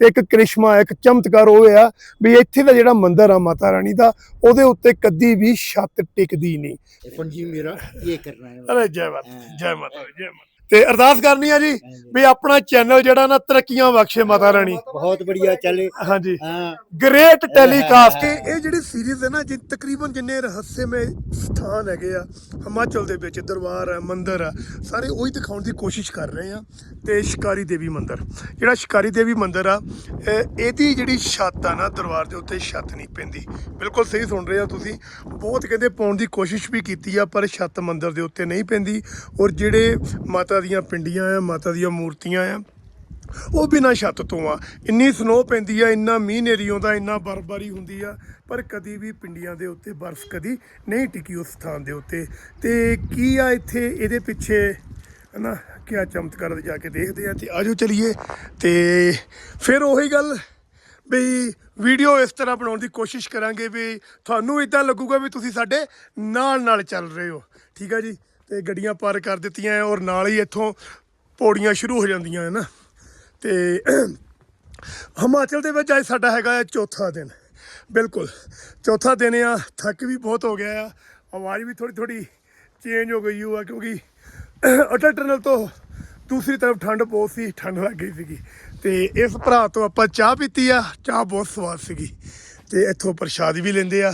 ਤੇ ਇੱਕ ਕ੍ਰਿਸ਼ਮਾ ਇੱਕ ਚਮਤਕਾਰ ਉਹ ਆ ਵੀ ਇੱਥੇ ਦਾ ਜਿਹੜਾ ਮੰਦਿਰ ਆ ਮਾਤਾ ਰਾਣੀ ਦਾ ਉਹਦੇ ਉੱਤੇ ਕਦੀ ਵੀ ਛੱਤ ਟਿਕਦੀ ਨਹੀਂ। ਪੰਜੀ ਮੇਰਾ ਇਹ ਕਰਨਾ ਹੈ। ਅਰੇ ਜੈ ਮਾਤਾ ਜੈ ਮਾਤਾ ਜੈ ਮਾਤਾ ਤੇ ਅਰਦਾਸ ਕਰਨੀ ਆ ਜੀ ਵੀ ਆਪਣਾ ਚੈਨਲ ਜਿਹੜਾ ਨਾ ਤਰੱਕੀਆਂ ਬਖਸ਼ੇ ਮਾਤਾ ਰਾਣੀ। ਬਹੁਤ ਬੜੀਆ ਚੱਲੇ ਹਾਂਜੀ। ਹਾਂ। ਗ੍ਰੇਟ ਟੈਲੀਕਾਸਟ ਇਹ ਜਿਹੜੀ ਸੀਰੀਜ਼ ਹੈ ਨਾ ਜੀ ਤਕਰੀਬਨ ਜਿੰਨੇ ਰਹੱਸਮਈ ਸਥਾਨ ਹੈਗੇ ਆ ਹਿਮਾਚਲ ਦੇ ਵਿੱਚ ਦਰਬਾਰ ਹੈ ਮੰਦਰ ਆ ਸਾਰੇ ਉਹੀ ਦਿਖਾਉਣ ਦੀ ਕੋਸ਼ਿਸ਼ ਕਰ ਰਹੇ ਆ ਤੇ ਸ਼ਿਕਾਰੀ ਦੇਵੀ ਮੰਦਰ। ਜਿਹੜਾ ਸ਼ਿਕਾਰੀ ਦੇਵੀ ਮੰਦਰ ਆ ਇਹਦੀ ਜਿਹੜੀ ਛੱਤ ਆ ਨਾ ਦਰਬਾਰ ਦੇ ਉੱਤੇ ਛੱਤ ਨਹੀਂ ਪੈਂਦੀ। ਬਿਲਕੁਲ ਸਹੀ ਸੁਣ ਰਹੇ ਆ ਤੁਸੀਂ। ਬਹੁਤ ਕਹਿੰਦੇ ਪਾਉਣ ਦੀ ਕੋਸ਼ਿਸ਼ ਵੀ ਕੀਤੀ ਆ ਪਰ ਛੱਤ ਮੰਦਰ ਦੇ ਉੱਤੇ ਨਹੀਂ ਪੈਂਦੀ। ਔਰ ਜਿਹੜੇ ਮਾਤਾ ਦੀਆਂ ਪਿੰਡੀਆਂ ਆ, ਮਾਤਾ ਦੀਆਂ ਮੂਰਤੀਆਂ ਆ। ਉਹ ਬਿਨਾਂ ਛੱਤ ਤੋਂ ਆ। ਇੰਨੀ ਸਨੋ ਪੈਂਦੀ ਆ, ਇੰਨਾ ਮੀਂਹ ਨੇਰੀ ਆਉਂਦਾ, ਇੰਨਾ ਬਰਫਬਾਰੀ ਹੁੰਦੀ ਆ, ਪਰ ਕਦੀ ਵੀ ਪਿੰਡੀਆਂ ਦੇ ਉੱਤੇ ਬਰਫ਼ ਕਦੀ ਨਹੀਂ ਟਿਕੀ ਉਸ ਸਥਾਨ ਦੇ ਉੱਤੇ। ਤੇ ਕੀ ਆ ਇੱਥੇ ਇਹਦੇ ਪਿੱਛੇ? ਹਨਾ, ਕਿਆ ਚਮਤਕਾਰ ਜਾ ਕੇ ਦੇਖਦੇ ਆ ਤੇ ਆਜੋ ਚਲੀਏ। ਤੇ ਫਿਰ ਉਹੀ ਗੱਲ ਵੀ ਵੀਡੀਓ ਇਸ ਤਰ੍ਹਾਂ ਬਣਾਉਣ ਦੀ ਕੋਸ਼ਿਸ਼ ਕਰਾਂਗੇ ਵੀ ਤੁਹਾਨੂੰ ਇਦਾਂ ਲੱਗੂਗਾ ਵੀ ਤੁਸੀਂ ਸਾਡੇ ਨਾਲ ਨਾਲ ਚੱਲ ਰਹੇ ਹੋ। ਠੀਕ ਆ ਜੀ? ਤੇ ਗੱਡੀਆਂ ਪਾਰ ਕਰ ਦਿੱਤੀਆਂ ਔਰ ਨਾਲ ਹੀ ਇੱਥੋਂ ਪੌੜੀਆਂ ਸ਼ੁਰੂ ਹੋ ਜਾਂਦੀਆਂ ਹੈ ਨਾ। ਤੇ ਹਿਮਾਚਲ ਦੇ ਵਿੱਚ ਅੱਜ ਸਾਡਾ ਹੈਗਾ ਹੈ ਚੌਥਾ ਦਿਨ। ਬਿਲਕੁਲ, ਚੌਥਾ ਦਿਨ ਆ, ਥੱਕ ਵੀ ਬਹੁਤ ਹੋ ਗਿਆ ਆ। ਆਵਾਜ਼ ਵੀ ਥੋੜੀ ਥੋੜੀ ਚੇਂਜ ਹੋ ਗਈ ਹੋਆ ਕਿਉਂਕਿ ਅਟਲ ਟਨਲ ਤੋਂ ਦੂਸਰੀ ਤਰਫ ਠੰਡ ਬਹੁਤ ਸੀ, ਠੰਡ ਲੱਗ ਗਈ ਸੀਗੀ। ਤੇ ਇਸ ਭਰਾ ਤੋਂ ਆਪਾਂ ਚਾਹ ਪੀਤੀ ਆ, ਚਾਹ ਬਹੁਤ ਸਵਾਦ ਸੀਗੀ। ਤੇ ਇੱਥੋਂ ਪ੍ਰਸ਼ਾਦ ਵੀ ਲੈਂਦੇ ਆ।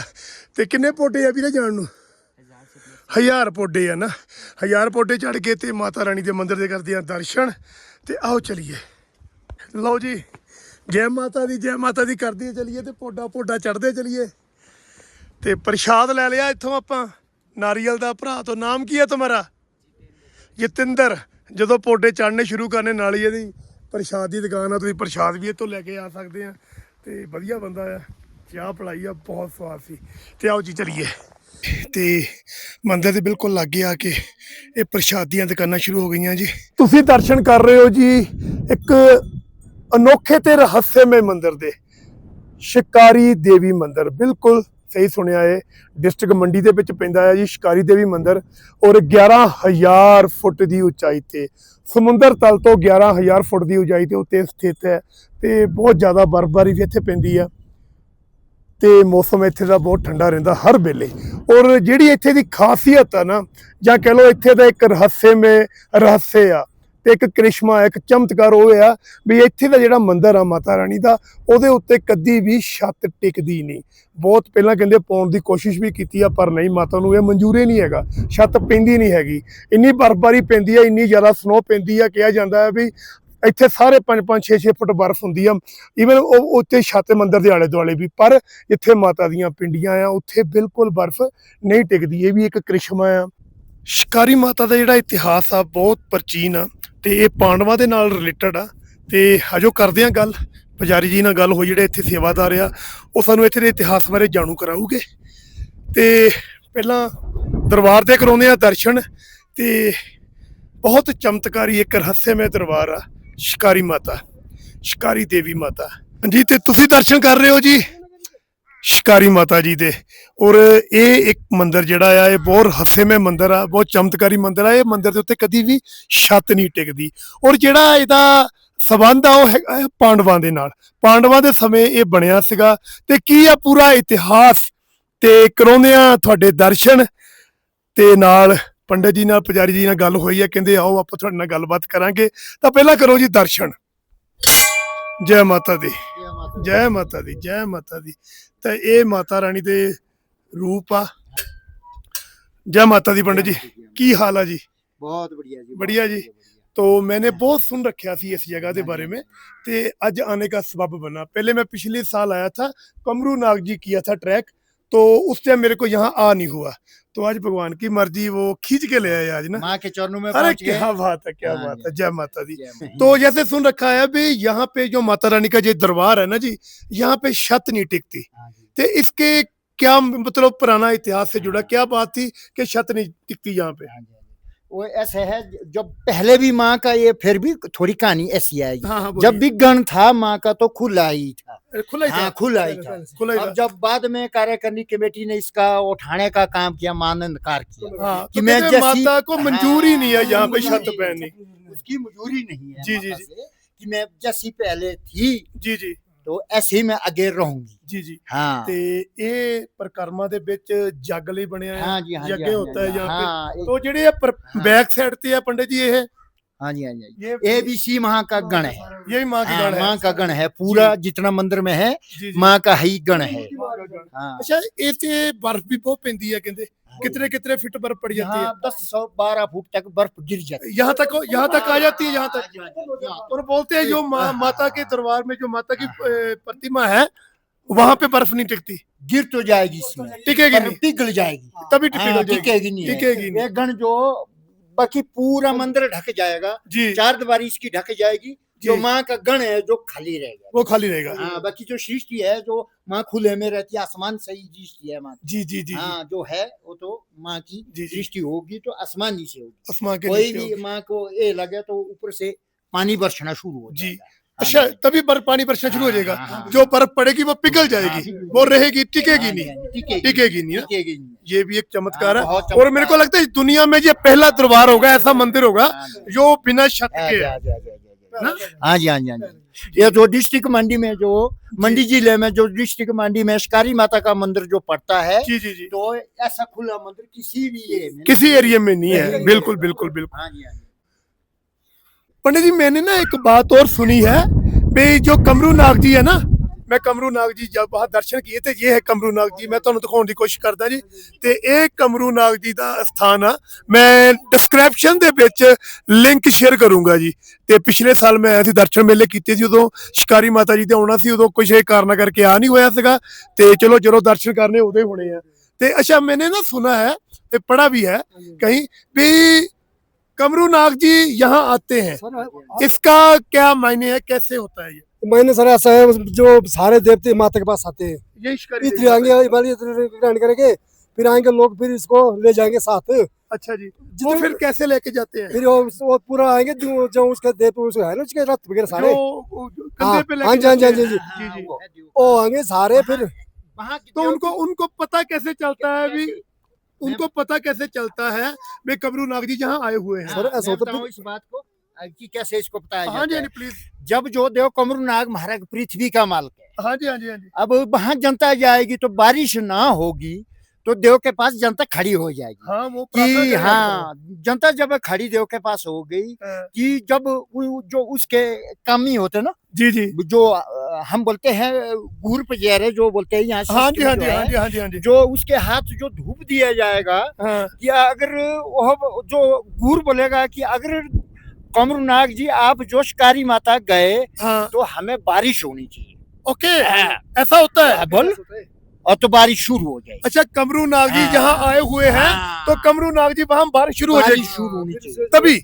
ਤੇ ਕਿੰਨੇ ਪੋਟੇ ਆ ਵੀਰੇ ਜਾਣ ਨੂੰ? ਹਜ਼ਾਰ ਪੋਡੇ ਆ ਨਾ। ਹਜ਼ਾਰ ਪੋਡੇ ਚੜ ਕੇ ਤੇ ਮਾਤਾ ਰਾਣੀ ਦੇ ਮੰਦਿਰ ਦੇ ਕਰਦੇ ਆ ਦਰਸ਼ਨ ਤੇ ਆਓ ਚਲੀਏ। ਲਓ ਜੀ, ਜੈ ਮਾਤਾ ਦੀ, ਜੈ ਮਾਤਾ ਦੀ ਕਰਦੇ ਚਲੀਏ ਤੇ ਪੋਡਾ ਪੋਡਾ ਚੜਦੇ ਚਲੀਏ। ਤੇ ਪ੍ਰਸ਼ਾਦ ਲੈ ਲਿਆ ਇੱਥੋਂ ਆਪਾਂ, ਨਾਰੀਅਲ ਦਾ ਭਰਾ ਤੋਂ। ਨਾਮ ਕੀ ਹੈ ਤੁਹਾਡਾ? ਜਤਿੰਦਰ। ਜਦੋਂ ਪੋਡੇ ਚੜਨੇ ਸ਼ੁਰੂ ਕਰਨੇ ਨਾਲ ਹੀ ਇਹਦੀ ਪ੍ਰਸ਼ਾਦ ਦੀ ਦੁਕਾਨ ਆ, ਤੁਸੀਂ ਪ੍ਰਸ਼ਾਦ ਵੀ ਇੱਥੋਂ ਲੈ ਕੇ ਆ ਸਕਦੇ ਆ। ਤੇ ਵਧੀਆ ਬੰਦਾ ਆ, ਚਾਹ ਪਲਾਈ ਆ, ਬਹੁਤ ਸਵਾਦ ਸੀ। ਤੇ ਆਓ ਜੀ, ਚਲੀਏ। ਤੇ ਮੰਦਿਰ ਦੇ ਬਿਲਕੁਲ ਲਾਗੇ ਆ ਕੇ ਇਹ ਪ੍ਰਸ਼ਾਦੀਆਂ ਦੁਕਾਨਾਂ ਸ਼ੁਰੂ ਹੋ ਗਈਆਂ ਜੀ। ਤੁਸੀਂ ਦਰਸ਼ਨ ਕਰ ਰਹੇ ਹੋ ਜੀ ਇੱਕ ਅਨੋਖੇ ਤੇ ਰਹੱਸਮਈ ਮੰਦਿਰ ਦੇ। ਸ਼ਿਕਾਰੀ ਦੇਵੀ ਮੰਦਿਰ, ਬਿਲਕੁਲ ਸਹੀ ਸੁਣਿਆ ਏ ਡਿਸਟ੍ਰਿਕਟ ਮੰਡੀ ਦੇ ਵਿੱਚ ਪੈਂਦਾ ਹੈ ਜੀ, ਸ਼ਿਕਾਰੀ ਦੇਵੀ ਮੰਦਿਰ। ਔਰ 11000 ਫੁੱਟ ਦੀ ਉਚਾਈ ਤੇ, ਸਮੁੰਦਰ ਤਲ ਤੋਂ 11000 ਫੁੱਟ ਦੀ ਉਚਾਈ ਤੇ ਉੱਤੇ ਸਥਿਤ ਹੈ। ਤੇ ਬਹੁਤ ਜ਼ਿਆਦਾ ਬਰਫ਼ਬਾਰੀ ਵੀ ਇੱਥੇ ਪੈਂਦੀ ਆ। ਤੇ ਮੌਸਮ ਇੱਥੇ ਦਾ ਬਹੁਤ ਠੰਡਾ ਰਹਿੰਦਾ ਹਰ ਵੇਲੇ। ਔਰ ਜਿਹੜੀ ਇੱਥੇ ਦੀ ਖਾਸੀਅਤ ਆ ਨਾ, ਜਾਂ ਕਹ ਲਓ ਇੱਥੇ ਦਾ ਇੱਕ ਰਹੱਸਮਈ ਰਹੱਸੇ ਆ, ਤੇ ਇੱਕ ਕ੍ਰਿਸ਼ਮਾ, ਇੱਕ ਚਮਤਕਾਰ ਉਹ ਆ ਵੀ ਇੱਥੇ ਦਾ ਜਿਹੜਾ ਮੰਦਿਰ ਆ ਮਾਤਾ ਰਾਣੀ ਦਾ, ਉਹਦੇ ਉੱਤੇ ਕਦੀ ਵੀ ਛੱਤ ਟਿਕਦੀ ਨਹੀਂ। ਬਹੁਤ ਪਹਿਲਾਂ ਕਹਿੰਦੇ ਪਾਉਣ ਦੀ ਕੋਸ਼ਿਸ਼ ਵੀ ਕੀਤੀ ਆ, ਪਰ ਨਹੀਂ, ਮਾਤਾ ਨੂੰ ਇਹ ਮਨਜ਼ੂਰ ਨਹੀਂ ਹੈਗਾ। ਛੱਤ ਪੈਂਦੀ ਨਹੀਂ ਹੈਗੀ। ਇੰਨੀ ਬਰਫ਼ਬਾਰੀ ਪੈਂਦੀ ਆ, ਇੰਨੀ ਜ਼ਿਆਦਾ ਸਨੋ ਪੈਂਦੀ ਆ, ਕਿਹਾ ਜਾਂਦਾ ਹੈ ਵੀ ਇੱਥੇ ਸਾਰੇ 5-5 6-6 ਫੁੱਟ ਬਰਫ਼ ਹੁੰਦੀ ਆ। ਈਵਨ ਉਹ ਉੱਤੇ ਛੱਤ ਮੰਦਰ ਦੇ ਆਲੇ ਦੁਆਲੇ ਵੀ। ਪਰ ਜਿੱਥੇ ਮਾਤਾ ਦੀਆਂ ਪਿੰਡੀਆਂ ਆ, ਉੱਥੇ ਬਿਲਕੁਲ ਬਰਫ਼ ਨਹੀਂ ਟਿਕਦੀ। ਇਹ ਵੀ ਇੱਕ ਕ੍ਰਿਸ਼ਮਾ ਆ। ਸ਼ਿਕਾਰੀ ਮਾਤਾ ਦਾ ਜਿਹੜਾ ਇਤਿਹਾਸ ਆ, ਬਹੁਤ ਪ੍ਰਾਚੀਨ ਆ ਤੇ ਇਹ ਪਾਂਡਵਾਂ ਦੇ ਨਾਲ ਰਿਲੇਟਡ ਆ। ਤੇ ਹਜੋ ਕਰਦੇ ਆ ਗੱਲ। ਪੁਜਾਰੀ ਜੀ ਨਾਲ ਗੱਲ ਹੋਈ, ਜਿਹੜੇ ਇੱਥੇ ਸੇਵਾਦਾਰ ਆ, ਉਹ ਸਾਨੂੰ ਇੱਥੇ ਦੇ ਇਤਿਹਾਸ ਬਾਰੇ ਜਾਣੂ ਕਰਾਉਗੇ ਤੇ ਪਹਿਲਾਂ ਦਰਬਾਰ 'ਤੇ ਕਰਾਉਂਦੇ ਆ ਦਰਸ਼ਨ। ਤੇ ਬਹੁਤ ਚਮਤਕਾਰੀ ਇੱਕ ਰਹੱਸਮਈ ਦਰਬਾਰ ਆ। ਸ਼ਿਕਾਰੀ ਮਾਤਾ, ਸ਼ਿਕਾਰੀ ਦੇਵੀ ਮਾਤਾ। ਜੀ ਤੇ ਤੁਸੀਂ ਦਰਸ਼ਨ ਕਰ ਰਹੇ ਹੋ ਜੀ? ਸ਼ਿਕਾਰੀ ਮਾਤਾ ਜੀ ਦੇ। ਔਰ ਇਹ ਇੱਕ ਮੰਦਿਰ ਜਿਹੜਾ ਆ, ਇਹ ਬਹੁਤ ਰਹੱਸਮਈ ਮੰਦਿਰ ਆ, ਬਹੁਤ ਚਮਤਕਾਰੀ ਮੰਦਿਰ ਆ। ਇਹ ਮੰਦਿਰ ਦੇ ਉੱਤੇ ਕਦੀ ਵੀ ਛੱਤ ਨਹੀਂ ਟਿਕਦੀ। ਔਰ ਜਿਹੜਾ ਇਹਦਾ ਸਬੰਧ ਆ, ਉਹ ਹੈਗਾ ਹੈ ਪਾਂਡਵਾਂ ਦੇ ਨਾਲ। ਪਾਂਡਵਾਂ ਦੇ ਸਮੇਂ ਇਹ ਬਣਿਆ ਸੀਗਾ। ਤੇ ਕੀ ਆ ਪੂਰਾ ਇਤਿਹਾਸ? ਤੇ ਕਰਾਉਂਦੇ ਆ ਤੁਹਾਡੇ ਦਰਸ਼ਨ। ਤੇ ਨਾਲ ਪੰਡਤ ਜੀ ਨਾਲ ਪੁਜਾਰੀ ਜੀ ਨਾਲ ਗੱਲ ਹੋਈ ਹੈ ਕਹਿੰਦੇ ਆਓ ਆਪਾਂ ਤੁਹਾਡੇ ਨਾਲ ਗੱਲਬਾਤ ਕਰਾਂਗੇ ਤਾਂ ਪਹਿਲਾਂ ਕਰੋ ਜੀ ਦਰਸ਼ਨ ਜੈ ਮਾਤਾ ਦੀ जय माता ਜੈ ਮਾਤਾ ਦੀ ਜੈ ਮਾਤਾ ਦੀ ਤਾਂ ਇਹ ਮਾਤਾ ਰਾਣੀ ਦੇ ਰੂਪ ਆ ਜੈ ਮਾਤਾ ਦੀ ਪੰਡਤ ਜੀ ਕੀ ਹਾਲ ਆ ਜੀ बहुत बढ़िया जी बढ़िया बहुत जी। बढ़िया। तो मैंने बहुत सुन रखा थी इस जगह के हाँ बारे जी। में ते आज आने का सबब बना पहले मैं पिछले साल आया था कमरू नाग जी किया था ट्रैक तो उस टाइम मेरे को यहाँ आ नहीं हुआ तो आज भगवान की मर्ज़ी वो खींच के ले आए आज ना? माँ के चरणों में अरे क्या बात है क्या हाँ बात है जय माता दी। तो जैसे सुन रखा है भी यहाँ पे जो माता रानी का जो दरबार है ना जी यहाँ पे छत नहीं टिकती। हाँ तो इसके क्या मतलब पुराना इतिहास से जुड़ा क्या बात थी कि छत नहीं टिकती यहाँ पे? हाँ हाँ जी। वो ऐसे है जब पहले भी माँ का ये फिर भी थोड़ी कहानी ऐसी आएगी हाँ हाँ जब भी गण था माँ का तो खुला ही था। खुला ही था। हाँ खुला ही था। खुला ही था। जब बाद में कार्यकारिणी कमेटी ने इसका उठाने का काम किया मानंदकार किया। हाँ कि तो मैं जैसी- माता को मंजूर नहीं है यहाँ पे छत है। पहननी उसकी मंजूरी नहीं है जी, जी, जी। कि मैं जैसी पहले थी। ਜੀ ਜੀ तो ऐसे ही मैं आगे रहूंगी ਜੀ ਜੀ हाँ ਤੇ ਇਹ ਪ੍ਰਕਰਮਾਂ ਦੇ ਵਿੱਚ ਜੱਗ ਲਈ ਬਣਿਆ ਹੈ हाँ जी हाँ जी यज्ञ हाँ जी, होता है हाँ जी, यहाँ पे। हाँ एक- ਤੋ ਜਿਹੜੇ ਇਹ ਬੈਕ ਸਾਈਡ ਤੇ ਆ ਪੰਡਿਤ ਜੀ ਇਹ हाँ जी हाँ जी ये ए बी सी माँ का गण है ये भी माँ की हाँ, गण है माँ का गण है पूरा जितना मंदिर में है ਜੀ ਜੀ माँ का ही गण है माँ का गण। हाँ ਅੱਛਾ ਇਹ ਤੇ ਬਰਫ਼ ਵੀ ਬਹੁਤ ਪੈਂਦੀ ਹੈ ਕਹਿੰਦੇ कितने कितने फीट बर्फ़ पड़ जाती है? दस सौ बारह फुट तक बर्फ़ गिर जाती है। यहाँ तक यहाँ तक आ जाती है यहाँ तक। हाँ हाँ। और बोलते हैं जो हाँ, माता हाँ, के दरबार में जो माता की प्रतिमा है वहाँ पे बर्फ़ नहीं टिकती। गिर तो जाएगी इसमें। टिकेगी नहीं। पिघल जाएगी। तभी हाँ, टिकेगी टिकेगी नहीं। टिकेगी नहीं। गण जो बाकी पूरा मंदिर ढक जाएगा। जी। चार दीवारी इसकी ढक जाएगी। जो माँ का गण है जो खाली रहेगा वो खाली रहेगा। हाँ बाकी जो सृष्टि है जो माँ खुले में रहती है आसमान सही दृष्टि है माँ जी जी जी हाँ जो है वो तो माँ की। दृष्टि होगी तो आसमानी से होगी। आसमान के कोई भी। माँ को ये लगे तो ऊपर से पानी बरसना शुरू हो जी। हाँ अच्छा तभी बर्फ़ पानी बरसना शुरू हो हाँ, जाएगा। हाँ, हाँ। जो बर्फ़ पड़ेगी वो पिघल जाएगी। हाँ, वो रहेगी टिकेगी हाँ नहीं। हाँ टिकेगी नहीं ये भी एक चमत्कार हाँ, है। और मेरे को लगता है दुनिया में ये पहला दरबार होगा ऐसा मंदिर होगा हाँ जो बिना छत हाँ के है जी, हाँ जी, हाँ जी, हाँ ये जो डिस्ट्रिक्ट मंडी में जो मंडी ज़िले में जो डिस्ट्रिक्ट मंडी में शिकारी माता का मंदिर जो पड़ता है जी जी जी। तो ऐसा खुला मंदिर किसी भी किसी एरिया में नहीं है। बिल्कुल बिल्कुल बिल्कुल। हाँ जी हाँ जी। पंडित जी मैंने ना एक बात और सुनी है। भाई जो कमरू नाग जी है ना ਮੈਂ ਕਮਰੂ ਨਾਗ ਜੀ ਜਬ ਬਾਹਰ ਦਰਸ਼ਨ ਕੀਏ ਤੇ ਇਹ ਹੈ ਕਮਰੂ ਨਾਗ ਜੀ। ਮੈਂ ਤੁਹਾਨੂੰ ਦਿਖਾਉਣ ਦੀ ਕੋਸ਼ਿਸ਼ ਕਰਦਾ ਜੀ। ਤੇ ਇਹ ਕਮਰੂ ਨਾਗ ਜੀ ਦਾ ਸਥਾਨ ਆ। ਮੈਂ ਡਿਸਕ੍ਰਿਪਸ਼ਨ ਦੇ ਵਿੱਚ ਲਿੰਕ ਸ਼ੇਅਰ ਕਰੂੰਗਾ ਜੀ। ਤੇ ਪਿਛਲੇ ਸਾਲ ਮੈਂ ਆਇਆ ਦਰਸ਼ਨ ਮੇਲੇ ਕੀਤੇ ਸੀ ਉਦੋਂ ਸ਼ਿਕਾਰੀ ਮਾਤਾ ਜੀ ਦੇ ਆਉਣਾ ਸੀ ਉਦੋਂ ਕੁਝ ਕਾਰਨਾ ਕਰਕੇ ਆ ਨਹੀਂ ਹੋਇਆ ਸੀਗਾ। ਤੇ ਚਲੋ ਜਦੋਂ ਦਰਸ਼ਨ ਕਰਨੇ ਉਦੋਂ ਹੀ ਹੋਣੇ ਆ। ਤੇ ਅੱਛਾ ਮੈਨੇ ਨਾ ਸੁਣਾ ਹੈ ਤੇ ਪੜਾ ਵੀ ਹੈ ਕਹੀਂ ਵੀ ਕਮਰੂ ਨਾਗ ਜੀ यहाँ ਆਤੇ ਹੈ। ਇਸਕਾ ਕਿਆ ਮਾਇਨੇ ਹੈ? ਕੈਸੇ होता है ये मैंने सर ऐसा है जो सारे देवते माता के पास आते हैं। ये आएँगे करेंगे फिर आएँगे लोग फिर इसको ले जाएँगे साथ। अच्छा जी। वो फिर कैसे लेके जाते हैं? फिर वो, वो पूरा आएँगे जो जो उसके देव उसके है ना उसके रथ वगैरह सारे। कंधे पे हाँ जी, हाँ जी, हाँ जी, जी जी। वो है आएँगे सारे फिर। तो उनको उनको पता कैसे चलता है भी उनको पता कैसे चलता है? वे कमरू नाग जी यहाँ आए हुए हैं। सर, हाँ, ऐसा होता बताऊँ इस बात को? कि कैसे इसको बताया हाँ जी हाँ जी प्लीज़ जब जो देव कमरू नाग महाराज पृथ्वी का मालिक है। हाँ जी हाँ जी हाँ जी। अब वहाँ जनता जाएगी तो बारिश ना होगी तो देव के पास जनता खड़ी हो जाएगी। हाँ वो कि हाँ जनता जब खड़ी देव के पास हो गई। हाँ, कि जब जो उसके कामी होते ना जी जी। जो हम बोलते हैं गुर पजेरे जो बोलते हैं यहाँ हाँ जी हाँ जो जी हाँ जी हाँ जी हाँ जी। जो उसके हाथ जो धूप दिया जाएगा हाँ। कि अगर वह जो गुर बोलेगा कि अगर कमरुनाग जी आप जो शिकारी माता गए हाँ तो हमें बारिश होनी चाहिए ओके हाँ। ऐसा होता है हाँ, बोल और तो बारिश शुरू हो जाएगी अच्छा कमरू नाग जी हाँ। जहाँ आए हुए हैं हाँ। तो कमरू नाग जी वहाँ बारिश शुरू हो बारिश जाएगी शुरू होनी चाहिए तभी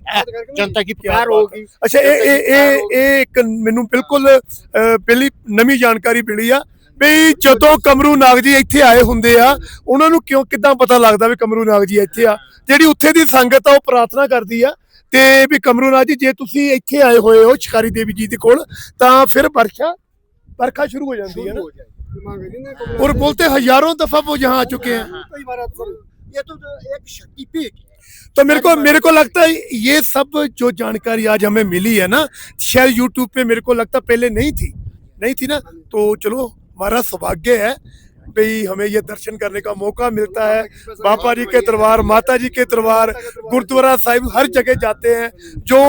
जनता की क्या पुकार बात होगी ਅੱਛਾ ਇਹ ਇਹ ਇਹ ਇਹ ਇੱਕ ਮੈਨੂੰ ਬਿਲਕੁਲ ਅਹ, ਪਹਿਲੀ ਨਵੀਂ ਜਾਣਕਾਰੀ ਮਿਲੀ ਆ ਵੀ ਜਦੋਂ ਕਮਰੂ ਨਾਗ ਜੀ ਇੱਥੇ ਆਏ ਹੁੰਦੇ ਆ ਉਹਨਾਂ ਨੂੰ ਕਿਉਂ ਕਿਦਾਂ ਪਤਾ ਲੱਗਦਾ ਵੀ ਕਮਰੂ ਨਾਗ ਜੀ ਇੱਥੇ ਆ ਜਿਹੜੀ ਉੱਥੇ ਦੀ ਸੰਗਤ ਆ ਉਹ ਪ੍ਰਾਰਥਨਾ ਕਰਦੀ ਆ ਤੇ ਵੀ ਕਮਰੂ ਨਾਗ ਜੀ ਜੇ ਤੁਸੀਂ ਇੱਥੇ ਆਏ ਹੋਏ ਹੋ ਸ਼ਿਕਾਰੀ ਦੇਵੀ ਜੀ ਦੇ ਕੋਲ ਤਾਂ ਫਿਰ ਵਰਖਾ ਵਰਖਾ ਸ਼ੁਰੂ ਹੋ ਜਾਂਦੀ ਹੈ ਨਾ और बोलते हजारों दफा वो यहाँ आ चुके हैं कई बार आते सर ये तो जो एक शक्तिपीठ है तो मेरे को मेरे को लगता है ये सब जो जानकारी आज हमें मिली है ना शायद यूट्यूब पे मेरे को लगता पहले नहीं थी नहीं थी ना तो चलो हमारा सौभाग्य है भाई हमें ये दर्शन करने का मौका मिलता है बाबा जी के दरबार माता जी के दरबार गुरुद्वारा साहिब हर जगह जाते हैं जो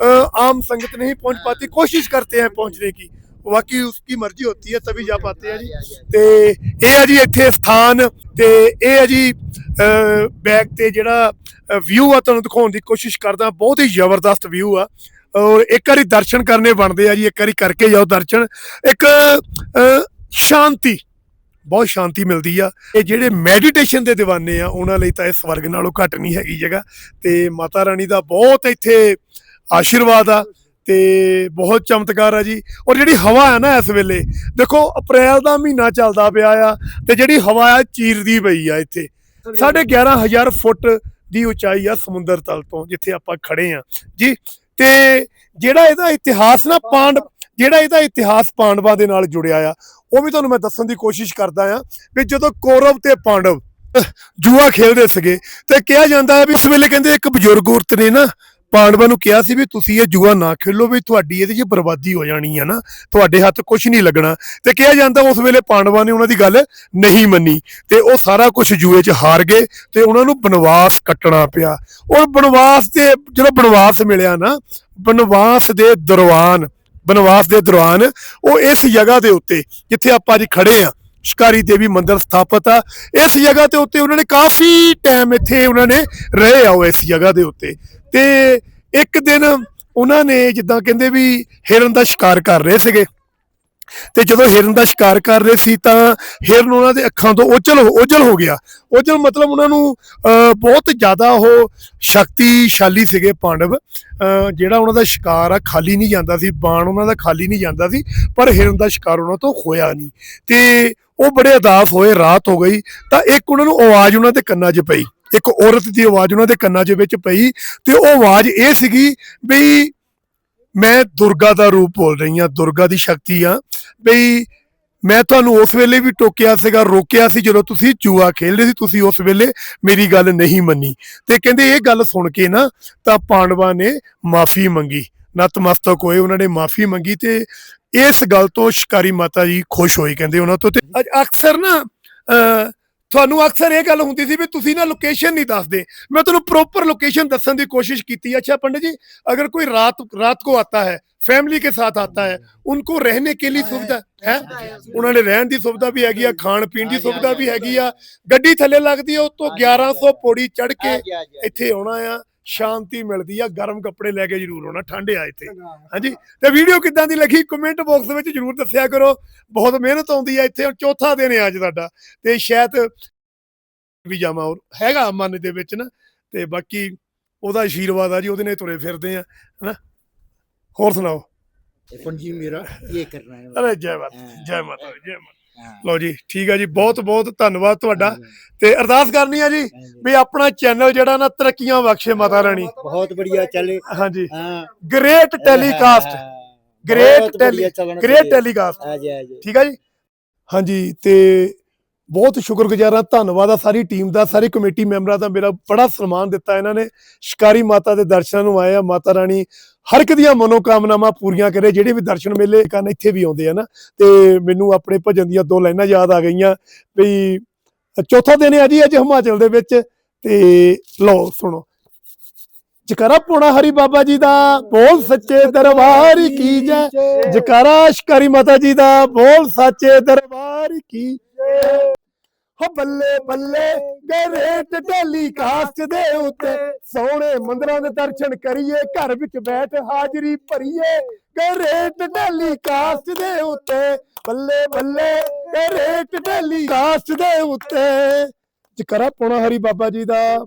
अ, आम संगत नहीं पहुंच पाती कोशिश करते हैं पहुंचने की बाकी उसकी मर्जी होती है तभी जा पाते हैं जी ਤੇ ਇਹ ਹੈ ਜੀ ਇੱਥੇ ਸਥਾਨ ਤੇ ਇਹ ਹੈ ਜੀ ਬੈਕ ਤੇ ਜਿਹੜਾ ਵਿਊ ਆ ਤੁਹਾਨੂੰ ਦਿਖਾਉਣ ਦੀ ਕੋਸ਼ਿਸ਼ ਕਰਦਾ ਬਹੁਤ ਹੀ ਜ਼ਬਰਦਸਤ ਵਿਊ ਆ ਔਰ ਇੱਕ ਵਾਰੀ ਦਰਸ਼ਨ ਕਰਨੇ ਬਣਦੇ ਆ ਜੀ ਇੱਕ ਵਾਰੀ ਕਰਕੇ ਜਾਓ ਦਰਸ਼ਨ ਇੱਕ ਅਹ, ਸ਼ਾਂਤੀ। ਬਹੁਤ ਸ਼ਾਂਤੀ ਮਿਲਦੀ ਆ। ਇਹ ਜਿਹੜੇ ਮੈਡੀਟੇਸ਼ਨ ਦੇ دیਵਾਨੇ ਆ, ਉਹਨਾਂ ਲਈ ਤਾਂ ਇਹ ਸਵਰਗ ਨਾਲੋਂ ਘੱਟ ਨਹੀਂ ਹੈਗੀ ਜਗ੍ਹਾ। ਤੇ ਮਾਤਾ ਰਾਣੀ ਦਾ ਬਹੁਤ ਇੱਥੇ ਆਸ਼ੀਰਵਾਦ ਆ ਤੇ ਬਹੁਤ ਚਮਤਕਾਰ ਆ ਜੀ। ਔਰ ਜਿਹੜੀ ਹਵਾ ਆ ਨਾ ਇਸ ਵੇਲੇ, ਦੇਖੋ ਅਪ੍ਰੈਲ ਦਾ ਮਹੀਨਾ ਚੱਲਦਾ ਪਿਆ ਆ ਤੇ ਜਿਹੜੀ ਹਵਾ ਆ, ਚੀਰਦੀ ਪਈ ਆ ਇੱਥੇ। ਸਾਢੇ 11000 ਫੁੱਟ ਦੀ ਉਚਾਈ ਆ ਸਮੁੰਦਰ ਤਲ ਤੋਂ, ਜਿੱਥੇ ਆਪਾਂ ਖੜੇ ਆ। ਜੀ, ਤੇ ਜਿਹੜਾ ਇਹਦਾ ਇਤਿਹਾਸ ਨਾ ਪਾਂਡ, ਜਿਹੜਾ ਇਹਦਾ ਇਤਿਹਾਸ ਪਾਂਡਵਾਂ ਦੇ ਨਾਲ ਜੁੜਿਆ ਆ ਉਹ ਵੀ ਤੁਹਾਨੂੰ ਮੈਂ ਦੱਸਣ ਦੀ ਕੋਸ਼ਿਸ਼ ਕਰਦਾ ਆ ਵੀ ਜਦੋਂ ਕੌਰਵ ਤੇ ਪਾਂਡਵ ਜੂਆ ਖੇਡਦੇ ਸੀਗੇ ਤੇ ਕਿਹਾ ਜਾਂਦਾ ਹੈ ਵੀ ਉਸ ਵੇਲੇ ਕਹਿੰਦੇ ਇੱਕ ਬਜ਼ੁਰਗ ਔਰਤ ਨੇ ਨਾ ਪਾਂਡਵਾਂ ਨੂੰ ਕਿਹਾ ਸੀ ਵੀ ਤੁਸੀਂ ਇਹ ਜੂਆ ਨਾ ਖੇਲੋ ਵੀ ਤੁਹਾਡੀ ਇਹਦੇ 'ਚ ਬਰਬਾਦੀ ਹੋ ਜਾਣੀ ਹੈ ਨਾ, ਤੁਹਾਡੇ ਹੱਥ ਕੁਝ ਨਹੀਂ ਲੱਗਣਾ। ਤੇ ਕਿਹਾ ਜਾਂਦਾ ਉਸ ਵੇਲੇ ਪਾਂਡਵਾਂ ਨੇ ਉਹਨਾਂ ਦੀ ਗੱਲ ਨਹੀਂ ਮੰਨੀ ਤੇ ਉਹ ਸਾਰਾ ਕੁਝ ਜੂਏ 'ਚ ਹਾਰ ਗਏ ਤੇ ਉਹਨਾਂ ਨੂੰ ਬਨਵਾਸ ਕੱਟਣਾ ਪਿਆ। ਔਰ ਬਨਵਾਸ ਦੇ ਜਿਹੜਾ ਬਨਵਾਸ ਮਿਲਿਆ ਨਾ, ਬਨਵਾਸ ਦੇ ਦੌਰਾਨ ਬਨਵਾਸ ਦੇ ਦੌਰਾਨ, ਉਹ ਇਸ ਜਗ੍ਹਾ ਦੇ ਉੱਤੇ ਜਿੱਥੇ ਆਪਾਂ ਅੱਜ ਖੜੇ ਆ, ਸ਼ਿਕਾਰੀ ਦੇਵੀ ਮੰਦਿਰ ਸਥਾਪਿਤ ਆ, ਇਸ ਜਗ੍ਹਾ ਤੇ ਉੱਤੇ ਉਹਨਾਂ ਨੇ ਕਾਫੀ ਟਾਈਮ ਇੱਥੇ ਉਹਨਾਂ ਨੇ ਰਹੇ ਆ, ਉਹ ਇਸ ਜਗ੍ਹਾ ਦੇ ਉੱਤੇ। ਤੇ ਇੱਕ ਦਿਨ ਉਹਨਾਂ ਨੇ ਜਿੱਦਾਂ ਕਹਿੰਦੇ ਵੀ ਹਿਰਨ ਦਾ ਸ਼ਿਕਾਰ ਕਰ ਰਹੇ ਸੀਗੇ। ਤੇ ਜਦੋਂ ਹਿਰਨ ਦਾ ਸ਼ਿਕਾਰ ਕਰ ਰਹੇ ਸੀ ਤਾਂ ਹਿਰਨ ਉਹਨਾਂ ਦੇ ਅੱਖਾਂ ਤੋਂ ਓਝਲ ਓਝਲ ਹੋ ਗਿਆ। ਓਝਲ ਮਤਲਬ ਉਹਨਾਂ ਨੂੰ ਬਹੁਤ ਜ਼ਿਆਦਾ ਉਹ ਸ਼ਕਤੀਸ਼ਾਲੀ ਸੀਗੇ ਪਾਂਡਵ। ਜਿਹੜਾ ਉਹਨਾਂ ਦਾ ਸ਼ਿਕਾਰ ਆ, ਖਾਲੀ ਨਹੀਂ ਜਾਂਦਾ ਸੀ। ਬਾਣ ਉਹਨਾਂ ਦਾ ਖਾਲੀ ਨਹੀਂ ਜਾਂਦਾ ਸੀ, ਪਰ ਹਿਰਨ ਦਾ ਸ਼ਿਕਾਰ ਉਹਨਾਂ ਤੋਂ ਹੋਇਆ ਨਹੀਂ। ਤੇ ਉਹ ਬੜੇ ਅਦਾਸ ਹੋਏ, ਰਾਤ ਹੋ ਗਈ, ਤਾਂ ਇੱਕ ਉਹਨਾਂ ਨੂੰ ਆਵਾਜ਼ ਉਹਨਾਂ ਦੇ ਕੰਨਾਂ 'ਚ ਪਈ। ਇੱਕ ਔਰਤ ਦੀ ਆਵਾਜ਼ ਉਹਨਾਂ ਦੇ ਕੰਨਾਂ 'ਚ ਵਿੱਚ ਪਈ, ਤੇ ਉਹ ਆਵਾਜ਼ ਇਹ ਸੀਗੀ ਵੀ ਮੈਂ ਦੁਰਗਾ ਦਾ ਰੂਪ ਬੋਲ ਰਹੀ ਹਾਂ ਦੁਰਗਾ ਦੀ ਸ਼ਕਤੀ ਆ ਬਈ ਮੈਂ ਤੁਹਾਨੂੰ ਉਸ ਵੇਲੇ ਵੀ ਟੋਕਿਆ ਸੀਗਾ ਰੋਕਿਆ ਸੀ ਜਦੋਂ ਤੁਸੀਂ ਜੂਆ ਖੇਡਦੇ ਸੀ ਤੁਸੀਂ ਉਸ ਵੇਲੇ ਮੇਰੀ ਗੱਲ ਨਹੀਂ ਮੰਨੀ। ਤੇ ਕਹਿੰਦੇ ਇਹ ਗੱਲ ਸੁਣ ਕੇ ਨਾ ਤਾਂ ਪਾਂਡਵਾਂ ਨੇ ਮਾਫੀ ਮੰਗੀ। ਨਤਮਸਤਕ ਹੋਏ ਉਹਨਾਂ ਨੇ ਮਾਫੀ ਮੰਗੀ ਤੇ ਇਸ ਗੱਲ ਤੋਂ ਸ਼ਿਕਾਰੀ ਮਾਤਾ ਜੀ ਖੁਸ਼ ਹੋਈ ਕਹਿੰਦੇ ਉਹਨਾਂ ਤੋਂ। ਤੇ ਅਕਸਰ ਨਾ ਅਹ, ਤੁਹਾਨੂੰ ਅਕਸਰ ਇਹ ਗੱਲ ਹੁੰਦੀ ਸੀ ਵੀ ਤੁਸੀਂ ਨਾ ਲੋਕੇਸ਼ਨ ਨਹੀਂ ਦੱਸਦੇ। ਮੈਂ ਤੁਹਾਨੂੰ ਪ੍ਰੋਪਰ ਲੋਕੇਸ਼ਨ ਦੱਸਣ ਦੀ ਕੋਸ਼ਿਸ਼ ਕੀਤੀ। ਅੱਛਾ पंडित जी अगर कोई ਰਾਤ रात को आता है ਕੇ ਸਾਥ साथ आता है उनको ਕੇ के लिए सुविधा है उन्होंने रहन की सुविधा भी हैगी ਆ ਖਾਣ ਪੀਣ ਦੀ ਸੁਵਿਧਾ ਵੀ ਹੈਗੀ ਆ। ਗੱਡੀ ਥੱਲੇ ਲੱਗਦੀ ਆ ਉਹ ਤੋਂ 1100 ਪੌੜੀ ਚੜ ਕੇ ਇੱਥੇ ਆਉਣਾ ਆ। ਸ਼ਾਂਤੀ ਮਿਲਦੀ ਆ ਗਰਮ ਕੱਪੜੇ ਲੈ ਕੇ ਜ਼ਰੂਰ ਆਉਣਾ ਠੰਡੇ ਆ ਇੱਥੇ। ਹਾਂਜੀ? ਤੇ ਵੀਡੀਓ ਕਿੱਦਾਂ ਦੀ ਲੱਗੀ? ਕਮੈਂਟ ਬਾਕਸ ਵਿੱਚ ਜ਼ਰੂਰ ਦੱਸਿਆ ਕਰੋ। ਬਹੁਤ ਮਿਹਨਤ ਆਉਂਦੀ ਆ ਇੱਥੇ ਚੌਥਾ ਦਿਨ ਹੈ ਅੱਜ ਸਾਡਾ। ਤੇ ਸ਼ਾਇਦ ਵੀ ਜਾਵਾਂ ਹੋਰ। ਹੈਗਾ ਮਨ ਦੇ ਵਿੱਚ ਨਾ। ਤੇ ਬਾਕੀ ਉਹਦਾ ਆਸ਼ੀਰਵਾਦ ਆ ਜੀ ਉਹਦੇ ਨੇ ਤੁਰੇ ਫਿਰਦੇ ਆ ਹਨਾ? ਹੋਰ ਸੁਣਾਓ? ਜੀ ਮੇਰਾ ਇਹ ਕਰਨਾ ਹੈ। ਅਰੇ ਜੈ ਮਾਤਾ ਜੈ ਮਾਤਾ ਜੈ ਮਾਤਾ। ਲਓ ਜੀ ਠੀਕ ਆ ਜੀ ਬਹੁਤ ਬਹੁਤ ਧੰਨਵਾਦ ਤੁਹਾਡਾ। ਤੇ ਅਰਦਾਸ ਕਰਨੀ ਆ ਜੀ ਵੀ ਆਪਣਾ ਚੈਨਲ ਜਿਹੜਾ ਨਾ ਤਰੱਕੀਆਂ ਬਖਸ਼ੇ ਮਾਤਾ ਰਾਣੀ। ਬਹੁਤ ਵਧੀਆ ਚੱਲੇ ਹਾਂਜੀ। ਹਾਂ। Great telecast great tele great telecast ਹਾਂਜੀ ਹਾਂਜੀ। ਠੀਕ ਆ ਜੀ? ਹਾਂਜੀ ਤੇ ਬਹੁਤ ਸ਼ੁਕਰਗੁਜ਼ਾਰ ਹਾਂ, ਧੰਨਵਾਦ ਆ ਸਾਰੀ ਟੀਮ ਦਾ, ਸਾਰੀ ਕਮੇਟੀ ਮੈਂਬਰਾਂ ਦਾ। ਮੇਰਾ ਬੜਾ ਸਨਮਾਨ ਦਿੱਤਾ ਇਹਨਾਂ ਨੇ। ਸ਼ਿਕਾਰੀ ਮਾਤਾ ਦੇ ਦਰਸ਼ਨਾਂ ਨੂੰ ਆਏ ਆ, ਮਾਤਾ ਰਾਣੀ। ਹਰ ਇੱਕ ਦੀਆਂ ਮਨੋਕਾਮਨਾਵਾਂ ਪੂਰੀਆਂ ਕਰੇ, ਜਿਹੜੇ ਵੀ ਦਰਸ਼ਨ ਮੇਲੇ ਕਰਨ ਇੱਥੇ ਵੀ ਆਉਂਦੇ ਆ ਨਾ। ਤੇ ਮੈਨੂੰ ਆਪਣੇ ਭਜਨ ਦੀਆਂ ਦੋ ਲਾਈਨਾਂ ਯਾਦ ਆ ਗਈਆਂ। ਵੀ ਚੌਥਾ ਦਿਨ ਹੈ ਜੀ ਅੱਜ ਹਿਮਾਚਲ ਦੇ ਵਿੱਚ। ਤੇ ਲਓ ਸੁਣੋ। ਜਕਾਰਾ ਪੋਣਾ ਹਰੀ ਬਾਬਾ ਜੀ ਦਾ, ਬੋਲ ਸੱਚੇ ਦਰਬਾਰ ਕੀ ਜੈ। ਜਕਾਰਾ ਸ਼ਿਕਾਰੀ ਮਾਤਾ ਜੀ ਦਾ, ਬੋਲ ਸੱਚੇ ਦਰਬਾਰ ਕੀ ਹੋ ਬੱਲੇ ਬੱਲੇ ਗਰੇਟ ਢਾਲੀ ਕਾਸਟ ਦੇ ਉੱਤੇ। ਸੋਹਣੇ ਮੰਦਰਾਂ ਦੇ ਦਰਸ਼ਨ ਕਰੀਏ, ਘਰ ਵਿੱਚ ਬੈਠ ਹਾਜ਼ਰੀ ਭਰੀਏ। ਗਰੇਟ ਢਾਲੀ ਦੇ ਉੱਤੇ, ਬੱਲੇ ਬੱਲੇ ਗਰੇਟ ਢਾਲੀ ਦੇ ਉੱਤੇ। ਜਕਰਾ ਪੋਣਾ ਹਰੀ ਬਾਬਾ ਜੀ ਦਾ।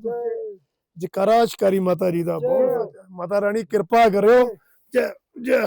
ਜਕਰਾ ਸ਼ਿਕਾਰੀ ਮਾਤਾ ਜੀ ਦਾ। ਬਹੁਤ ਮਾਤਾ ਰਾਣੀ, ਕਿਰਪਾ ਕਰਿਓ। ਜੈ ਜੈ